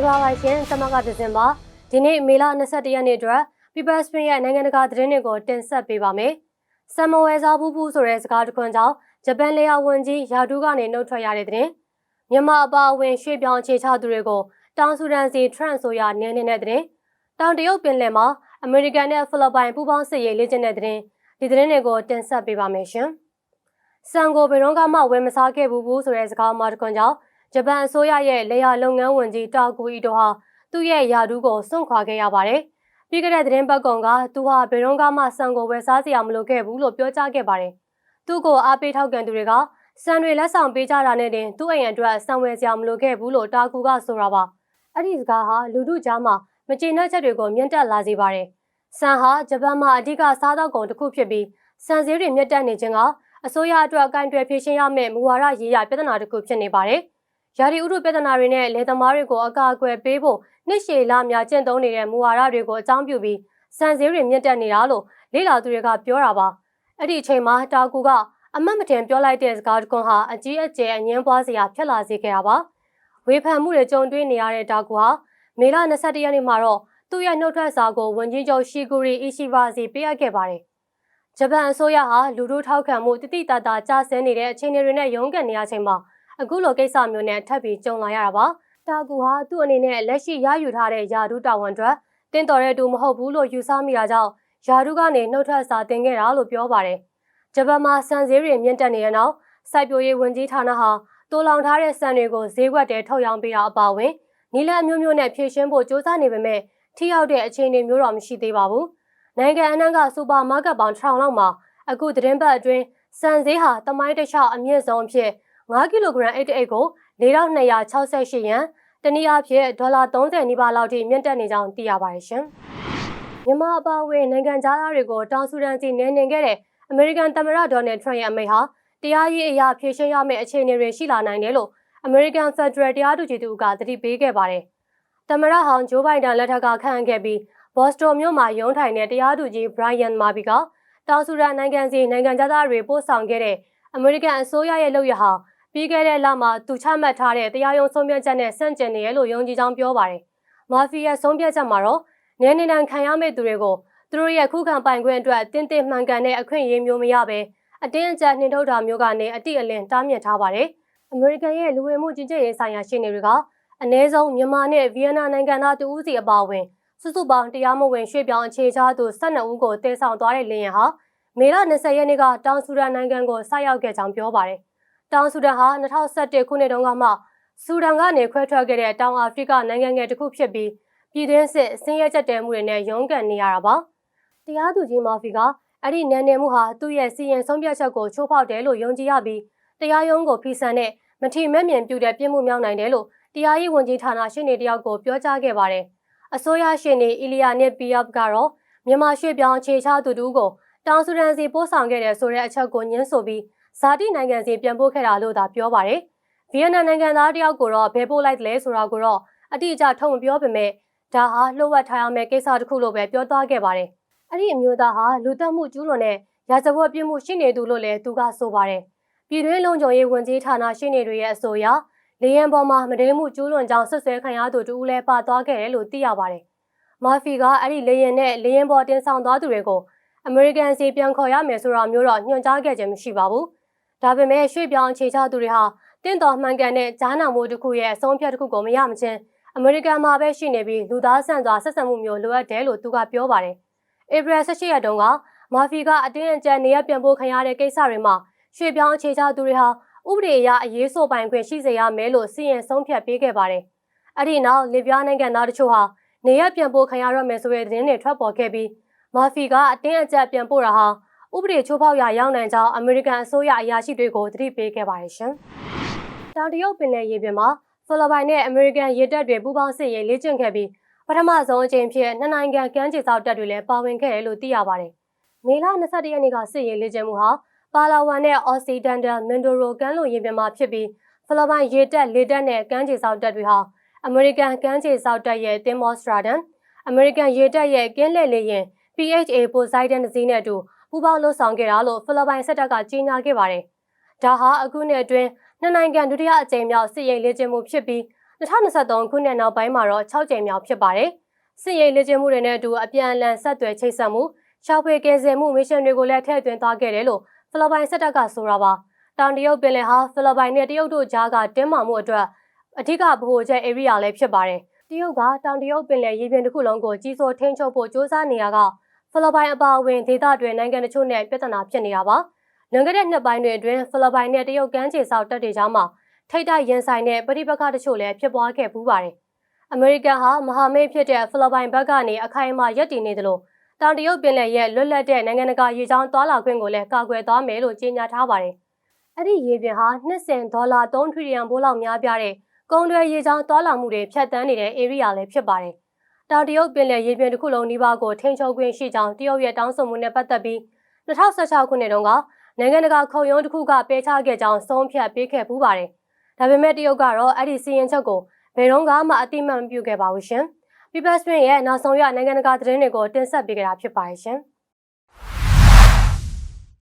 င်္ဂလာပါရှင်သမကဒဇင်ပါဒီနေ့မေလ22ရက်နေ့အတွက် People Spring ရဲ့နိုင်ငံတကာသတင်းတွေကိုတင်ဆက်ပေးပါမယ်ဆမ်မဝဲစားဘူးဘူးဆိုတဲ့စကားတစ်ခွန်းကြောင့်ဂျပန်လေယာဝန်ကြီးယာဒူးကနေနှုတ်ထွက်ရတဲ့တဲ့မြန်မာအပါအဝင်ရွှေ့ပြောင်းခြေချသူတွေကိုတောင်ဆူဒန်စီထရန့်ဆိုရနင်းနေတဲ့တဲ့တောင်တရုတ်ပင်လယ်မှာအမေရိကန်နဲ့ဖိလစ်ပိုင်ပူးပေါင်းစစ်ရေးလေ့ကျင့်တဲ့တဲ့ဒီသတင်းတွေကိုတင်ဆက်ပေးပါမယ်ရှင်ဆန်ကိုဘယ်တော့မှဝယ်မစားခဲ့ဘူးဘူးဆိုတဲ့စကားမှတစ်ခွန်းကြောင့် ဂျပန်အစိုးရရဲ့လေယာလုပ်ငန်းဝန်ကြီးတာကူအီတိုဟာသူ့ရဲ့ယာဒူးကိုစွန့်ခွာခဲ့ရပါတယ်။ပြီးခဲ့တဲ့သတင်းပတ်ကုံကသူဟာဘယ်တော့မှစံကိုဝယ်စားစရာမလိုခဲ့ဘူးလို့ပြောကြားခဲ့ပါတယ်။သူ့ကိုအားပေးထောက်ခံသူတွေကစံတွေလက်ဆောင်ပေးကြတာနဲ့တင်သူ့အိမ်အတွက်စံဝယ်စရာမလိုခဲ့ဘူးလို့တာကူကဆိုတာပါ။အဲ့ဒီစကားဟာလူထုကြားမှာမကျေနပ်ချက်တွေကိုမြင့်တက်လာစေပါတယ်။စံဟာဂျပန်မှာအဓိကစားသောက်ကုန်တစ်ခုဖြစ်ပြီးစံစည်းတွေမြင့်တက်နေခြင်းကအစိုးရအတွက်အကန့်အသတ်ဖြေရှင်းရမယ့်မူဝါဒရေးရာပြဿနာတစ်ခုဖြစ်နေပါတယ်။ ရာသီဥတုပြဿနာတွေနဲ့လယ်သမားတွေကိုအကာအကွယ်ပေးဖို့နှစ်ရှည်လများကျင့်သုံးနေတဲ့မူဝါဒတွေကိုအကြောင်းပြုပြီးစံစည်းတွေမြင့်တက်နေတာလို့လေ့လာသူတွေကပြောတာပါအဲ့ဒီအချိန်မှာတာကူကအမတ်မတင်ပြောလိုက်တဲ့စကားတကွန်ဟာအကြီးအကျယ်အငင်းပွားစရာဖြစ်လာစေခဲ့တာပါဝေဖန်မှုတွေကြုံတွေ့နေရတဲ့တာကူဟာမေလ22ရက်နေ့မှာတော့သူ့ရဲ့နှုတ်ထွက်စာကိုဝန်ကြီးချုပ်ရှီဂူရီအီရှိဘာစီပေးအပ်ခဲ့ပါတယ်ဂျပန်အစိုးရဟာလူထုထောက်ခံမှုတတိတတာကျဆင်းနေတဲ့အခြေအနေတွေနဲ့ရုန်းကန်နေရချိန်မှာ အခုလိုကိစ္စမျိုးနဲ့ထပ်ပြီးကြုံလာရတာပါတာကူဟာသူ့အနေနဲ့လက်ရှိရယူထားတဲ့ယာဒူးတာဝန်အတွက်တင်းတော်တဲ့သူမဟုတ်ဘူးလို့ယူဆမိတာကြောင့်ယာဒူးကနေနှုတ်ထွက်စာတင်ခဲ့တာလို့ပြောပါတယ်ဂျပန်မှာစံစည်းတွေမြင့်တက်နေတဲ့နောက်စိုက်ပျိုးရေးဝန်ကြီးဌာနဟာတိုးလောင်ထားတဲ့စံတွေကိုဈေးကွက်တဲထုတ်ရောင်းပေးတာအပါအဝင်နီလအမျိုးမျိုးနဲ့ဖြည့်ရှင်းဖို့စ조사နေပေမဲ့ထိရောက်တဲ့အခြေအနေမျိုးတော့မရှိသေးပါဘူးနိုင်ငံအနှံ့ကစူပါမားကတ်ပေါင်း1000လောက်မှာအခုသတင်းပတ်အတွင်းစံဈေးဟာတမိုင်းတခြားအမြင့်ဆုံးအဖြစ် 5ကီလိုဂရမ်အိတ်အိတ်ကို4268ယန်တနည်းအားဖြင့်ဒေါ်လာ30နီးပါးလောက်ထိမြင့်တက်နေကြောင်းသိရပါတယ်ရှင်။မြန်မာအပါအဝင်နိုင်ငံသားတွေကိုတောင်ဆူဒန်စီနေနေခဲ့တဲ့အမေရိကန်သမ္မတဒေါ်နယ်ထရန့်ရဲ့အမိန့်ဟာတရားရေးအရာဖြေရှင်းရမယ့်အခြေအနေတွေရှိလာနိုင်တယ်လို့အမေရိကန်ဖက်ဒရယ်တရားသူကြီးတူကသတိပေးခဲ့ပါတယ်။သမ္မတဟောင်းဂျိုးဘိုင်ဒန်လက်ထက်ကခန့်အပ်ခဲ့ပြီးဘော့စတိုမြို့မှာရုံးထိုင်တဲ့တရားသူကြီးဘရိုင်ယန်မာဘီကတောင်ဆူဒန်နိုင်ငံစီနိုင်ငံသားတွေပို့ဆောင်ခဲ့တဲ့အမေရိကန်အစိုးရရဲ့လုပ်ရဟာ ပြီးခဲ့တဲ့လမှာသူချမှတ်ထားတဲ့တရားရုံးဆုံးဖြတ်ချက်နဲ့ဆန့်ကျင်နေရလို့ယုံကြည်ကြောင်းပြောပါတယ်။မာဖီယာဆုံးဖြတ်ချက်မှာတော့နေနေနံခံရမယ့်သူတွေကိုသူတို့ရဲ့ခုခံပိုင်ခွင့်အတွက်တင်းတင်းမှန်ကန်တဲ့အခွင့်အရေးမျိုးမရဘဲအတင်းအကျပ်နှင်ထုတ်တာမျိုးကနေအတိအလင်းတားမြစ်ထားပါတယ်။အမေရိကန်ရဲ့လူဝင်မှုကြီးကြပ်ရေးဆိုင်ရာရှင်းနေတွေကအ ਨੇ ဆုံးမြန်မာနဲ့ဗီယက်နမ်နိုင်ငံသားတဦးစီအပါအဝင်စုစုပေါင်းတရားမဝင်ရွှေ့ပြောင်းအခြေချသူ12ဦးကိုတည်ဆောင်သွားတဲ့လင်းရန်ဟာမေလ20ရက်နေ့ကတောင်ဆူဒန်နိုင်ငံကိုဆိုက်ရောက်ခဲ့ကြောင်းပြောပါတယ် တောင်ဆူဒန်ဟာ2021ခုနှစ်တုန်းကမှဆူဒန်ကနေခွဲထွက်ခဲ့တဲ့တောင်အာဖရိကနိုင်ငံငယ်တစ်ခုဖြစ်ပြီးပြည်တွင်းစစ်ဆင်းရဲကြက်တဲမှုတွေနဲ့ရုန်းကန်နေရတာပါ။တရားသူကြီးမာဖီကအဲ့ဒီနယ်နယ်မှုဟာသူ့ရဲ့စီရင်ဆုံးဖြတ်ချက်ကိုချိုးဖောက်တယ်လို့ယုံကြည်ရပြီးတရားရုံးကိုဖီဆန်တဲ့မထီမဲ့မြင်ပြုတဲ့ပြစ်မှုမြောက်နိုင်တယ်လို့တရားရေးဝန်ကြီးဌာနရှင်းနေတယောက်ကိုပြောကြားခဲ့ပါတယ်။အစိုးရရှင်းနေအီလီယာနစ်ပီယော့ကတော့မြန်မာရွှေ့ပြောင်းခြေချသူတူကိုတောင်ဆူဒန်စီပို့ဆောင်ခဲ့တဲ့ဆိုတဲ့အချက်ကိုညှင်းဆိုပြီး ဇာတိနိုင်ငံစီပြန်ပို့ခဲ့တာလို့သာပြောပါတယ်။ဗီယက်နမ်နိုင်ငံသားတယောက်ကိုတော့ဘယ်ပို့လိုက်လဲဆိုတာကိုတော့အတိအကျထုတ်မပြောပေမဲ့ဒါဟာလှုပ်ဝက်ထားရမယ့်ကိစ္စတစ်ခုလို့ပဲပြောသွားခဲ့ပါတယ်။အဲ့ဒီအမျိုးသားဟာလူတက်မှုကျူးလွန်တဲ့ရာဇဝတ်ပြစ်မှုရှိနေသူလို့လည်းသူကဆိုပါတယ်။ပြည်တွင်းလုံခြုံရေးဝန်ကြီးဌာနရှိနေတွေရဲ့အဆိုအရလေယာဉ်ပေါ်မှာမဒိမှုကျူးလွန်ကြောင်းဆက်ဆွဲခံရသူတူဦးလဲပါသွားခဲ့တယ်လို့သိရပါတယ်။မာဖီကအဲ့ဒီလေယာဉ်နဲ့လေယာဉ်ပေါ်တင်ဆောင်သွားသူတွေကိုအမေရိကန်စီပြန်ခေါ်ရမယ်ဆိုတာမျိုးတော့ညွှန်ကြားခဲ့ခြင်းမရှိပါဘူး။ ဒါပေမဲ့ရွှေ့ပြောင်းအခြေချသူတွေဟာတင့်တော်မှန်ကန်တဲ့ဂျားနာမိုးတစ်ခုရဲ့အဆုံးဖြတ်တစ်ခုကိုမရမချင်းအမေရိကန်မှာပဲရှိနေပြီးလူသားဆန့်စွာဆက်ဆံမှုမျိုးလိုအပ်တယ်လို့သူကပြောပါတယ်။ဧပြီ18ရက်တုန်းကမာဖီကအတင်းအကျပ်နေရပြန်ပို့ခံရတဲ့ကိစ္စတွေမှာရွှေ့ပြောင်းအခြေချသူတွေဟာဥပဒေအရအရေးဆိုပိုင်ခွင့်ရှိစေရမယ်လို့စီရင်ဆုံးဖြတ်ပေးခဲ့ပါတယ်။အဲ့ဒီနောက်လစ်ဗျားနိုင်ငံသားတချို့ဟာနေရပြန်ပို့ခံရရမယ်ဆိုတဲ့သတင်းတွေထွက်ပေါ်ခဲ့ပြီးမာဖီကအတင်းအကျပ်ပြန်ပို့တာဟာ ဥပဒေချိုးဖောက်ရာရောက်နိုင်ကြောင်းအမေရိကန်အစိုးရအရာရှိတွေကိုသတိပေးခဲ့ပါတယ်ရှင်။တောင်တရုတ်ပင်လယ်ရေပြင်မှာဖိလစ်ပိုင်နဲ့အမေရိကန်ရေတပ်တွေပူးပေါင်းစစ်ရေးလေ့ကျင့်ခဲ့ပြီးပထမဆုံးအကြိမ်ဖြစ်နှစ်နိုင်ငံကမ်းခြေစောက်တပ်တွေလည်းပါဝင်ခဲ့တယ်လို့သိရပါတယ်။မေလ22ရက်နေ့ကစစ်ရေးလေ့ကျင့်မှုဟာပါလာဝမ်နဲ့အော်စီဒန်ဒယ်မင်ဒိုရိုကမ်းလွန်ရေပြင်မှာဖြစ်ပြီးဖိလစ်ပိုင်ရေတပ်လေတပ်နဲ့ကမ်းခြေစောက်တပ်တွေဟာအမေရိကန်ကမ်းခြေစောက်တပ်ရဲ့တင်မော့စထရာဒန်အမေရိကန်ရေတပ်ရဲ့ကင်းလက်လေယာဉ် PHA Poseidon စီးနဲ့အတူ ပူးပေါင်းလှုပ်ဆောင်ခဲ့တာလို့ဖိလစ်ပိုင်စစ်တပ်ကကြေညာခဲ့ပါတယ်။ဒါဟာအခုနှစ်အတွင်းနှစ်နိုင်ငံဒုတိယအကြိမ်မြောက်စစ်ရေးလေ့ကျင့်မှုဖြစ်ပြီး2023ခုနှစ်နောက်ပိုင်းမှာတော့6ကြိမ်မြောက်ဖြစ်ပါတယ်။စစ်ရေးလေ့ကျင့်မှုတွေနဲ့အတူအပြန်အလှန်ဆက်သွယ်ချိတ်ဆက်မှုရှောက်ဖွေကယ်ဆယ်မှုမစ်ရှင်တွေကိုလည်းထည့်သွင်းသွားခဲ့တယ်လို့ဖိလစ်ပိုင်စစ်တပ်ကဆိုတာပါ။တောင်တရုတ်ပင်လယ်ဟာဖိလစ်ပိုင်နဲ့တရုတ်တို့ကြားကတင်းမာမှုအတွက်အထူးဗဟိုချက် area လည်းဖြစ်ပါတယ်။တရုတ်ကတောင်တရုတ်ပင်လယ်ရေပြင်တစ်ခုလုံးကိုကြီးစိုးထိန်းချုပ်ဖို့စ조사နေရက ဖိလစ်ပိုင်အပါအဝင်ဒေသတွင်နိုင်ငံတချို့နဲ့ပြဿနာဖြစ်နေတာပါ။လွန်ခဲ့တဲ့နှစ်ပိုင်းတွေအတွင်းဖိလစ်ပိုင်နဲ့တရုတ်ကမ်းခြေဆောက်တပ်တွေကြားမှာထိတ်တိုက်ရင်ဆိုင်တဲ့ပဋိပက္ခတချို့လည်းဖြစ်ပွားခဲ့ပူးပါတယ်။အမေရိကန်ဟာမဟာမိတ်ဖြစ်တဲ့ဖိလစ်ပိုင်ဘက်ကနေအခိုင်အမာရပ်တည်နေသလိုတောင်တရုတ်ပင်လယ်ရဲ့လွတ်လပ်တဲ့နိုင်ငံတကာရေကြောင်းသွားလာခွင့်ကိုလည်းကာကွယ်သွားမယ်လို့ကြေညာထားပါတယ်။အဲ့ဒီရေပြင်ဟာနှစ်စဉ်ဒေါ်လာ3ထရီလီယံဘိုးလောက်များပြားတဲ့ကုန်သွယ်ရေကြောင်းသွားလာမှုတွေဖြတ်တန်းနေတဲ့ area လည်းဖြစ်ပါတယ်။ တောင်တရုတ်ပင်လယ်ရေပြင်တစ်ခုလုံးနီးပါးကိုထိန်းချုပ်ခွင့်ရှိကြောင်းတရုတ်ရဲ့တောင်းဆိုမှုနဲ့ပတ်သက်ပြီး2016ခုနှစ်တုန်းကနိုင်ငံတကာခုံရုံးတစ်ခုကပယ်ချခဲ့ကြောင်းဆုံးဖြတ်ပေးခဲ့ပူးပါတယ်။ဒါပေမဲ့တရုတ်ကတော့အဲ့ဒီစီရင်ချက်ကိုဘယ်တော့မှအတိမတ်မပြုခဲ့ပါဘူးရှင်။ People Spin ရဲ့နောက်ဆုံးရနိုင်ငံတကာသတင်းတွေကိုတင်ဆက်ပေးကြတာဖြစ်ပါတယ်ရှင်။